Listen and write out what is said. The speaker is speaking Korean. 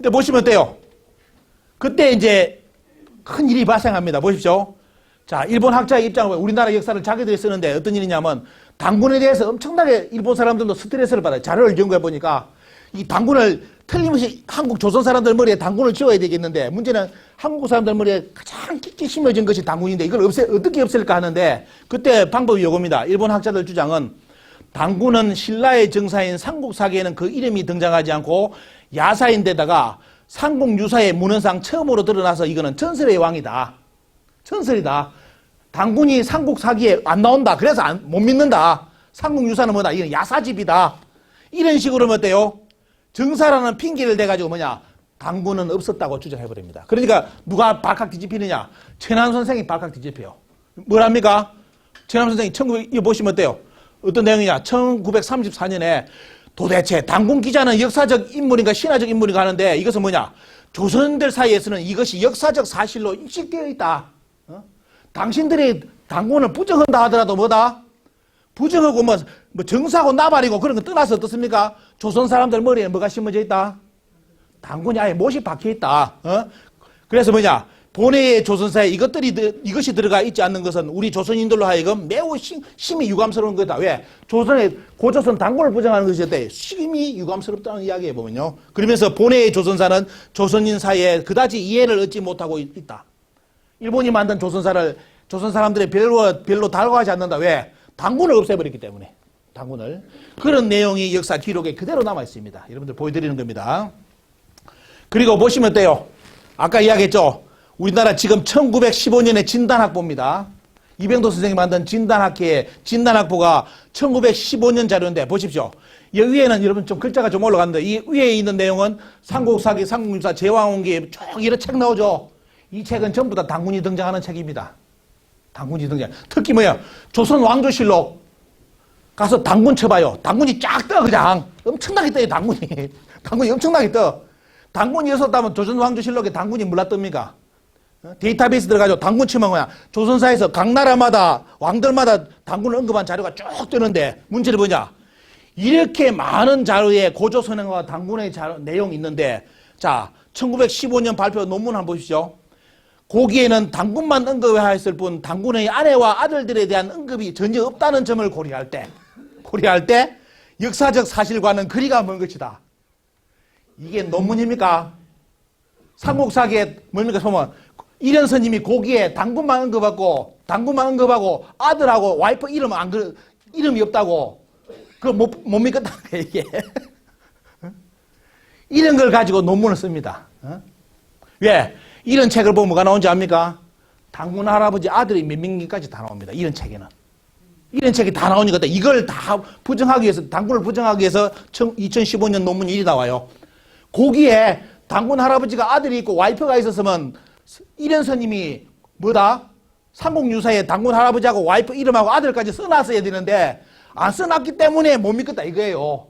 근데 보시면 어때요? 그때 이제 큰 일이 발생합니다. 보십시오. 자, 일본 학자의 입장을 우리나라 역사를 자기들이 쓰는데 어떤 일이냐면 당군에 대해서 엄청나게 일본 사람들도 스트레스를 받아요. 자료를 연구해 보니까 이 당군을 틀림없이 한국 조선 사람들 머리에 당군을 지워야 되겠는데 문제는 한국 사람들 머리에 가장 깊게 심어진 것이 당군인데 이걸 없애, 어떻게 없앨까 하는데 그때 방법이 이겁니다. 일본 학자들 주장은 당군은 신라의 정사인 삼국사기에는 그 이름이 등장하지 않고 야사인데다가 삼국유사의 문헌상 처음으로 드러나서 이거는 전설의 왕이다. 전설이다. 당군이 삼국사기에 안 나온다. 그래서 안, 못 믿는다. 삼국유사는 뭐다? 이건 야사집이다. 이런 식으로 뭐 어때요? 정사라는 핑계를 대가지고 뭐냐? 당군은 없었다고 주장해버립니다. 그러니까 누가 발칵 뒤집히느냐? 최남 선생이 발칵 뒤집혀요. 뭐랍니까? 최남 선생이 1900, 이거 보시면 어때요? 어떤 내용이냐? 1934년에 도대체 당군 기자는 역사적 인물인가 신화적 인물인가 하는데 이것은 뭐냐? 조선들 사이에서는 이것이 역사적 사실로 인식되어 있다. 어? 당신들이 당군을 부정한다 하더라도 뭐다? 부정하고 뭐, 뭐 정사고 나발이고 그런 거 떠나서 어떻습니까? 조선 사람들 머리에 뭐가 심어져 있다? 당군이 아예 못이 박혀 있다. 어? 그래서 뭐냐? 본회의 조선사에 이것들이 드- 이것이 들어가 있지 않는 것은 우리 조선인들로 하여금 매우 심, 심히 유감스러운 거다. 왜? 조선의 고조선 당군을 부정하는 것이 어때? 심히 유감스럽다는 이야기에 보면요. 그러면서 본회의 조선사는 조선인 사이에 그다지 이해를 얻지 못하고 있- 있다. 일본이 만든 조선사를 조선 사람들이 별로 별로 달궈하지 않는다. 왜? 당군을 없애버렸기 때문에. 당군을 그런 내용이 역사 기록에 그대로 남아 있습니다. 여러분들 보여드리는 겁니다. 그리고 보시면 어때요? 아까 이야기했죠. 우리나라 지금 1915년에 진단학보입니다. 이병도 선생이 만든 진단학회의 진단학보가 1915년 자료인데 보십시오. 여기 위에는 여러분 좀 글자가 좀 올라갔는데 이 위에 있는 내용은 삼국사기, 삼국유사, 제왕홍기 쭉 이런 책 나오죠. 이 책은 전부 다 당군이 등장하는 책입니다. 당군이 등장. 특히 뭐야? 조선 왕조실록 가서 당군 쳐봐요. 당군이 쫙 떠, 그냥. 엄청나게 떠요, 당군이. 당군이 엄청나게 떠. 당군이 있었다면 조선 왕조실록에 당군이 몰라 뜹니까? 어? 데이터베이스 들어가지고 당군 치면 뭐야? 조선사에서 각 나라마다, 왕들마다 당군을 언급한 자료가 쭉 뜨는데, 문제는 뭐냐? 이렇게 많은 자료에 고조선행과 당군의 자료, 내용이 있는데, 자, 1915년 발표 논문 한번 보십시오. 거기에는 당군만 언급하였을 뿐 당군의 아내와 아들들에 대한 언급이 전혀 없다는 점을 고려할 때 고려할 때 역사적 사실과는 거리가 먼 것이다. 이게 논문입니까? 삼국사기에 뭡니까 보면 이련서님이 거기에 당군만 언급하고 당군만 언급하고 아들하고 와이프 이름 안 그, 이름이 없다고 그거 못, 못 믿겠다 이게 이런 걸 가지고 논문을 씁니다. 어? 왜? 이런 책을 보면 뭐가 나온지 압니까? 당군 할아버지 아들이 몇 명까지 다 나옵니다. 이런 책에는. 이런 책이 다 나오니까 이걸 다 부정하기 위해서, 당군을 부정하기 위해서 2015년 논문 1이 나와요. 거기에 당군 할아버지가 아들이 있고 와이프가 있었으면 이련서님이 뭐다? 삼국유사에 당군 할아버지하고 와이프 이름하고 아들까지 써놨어야 되는데 안 써놨기 때문에 못 믿겠다 이거예요.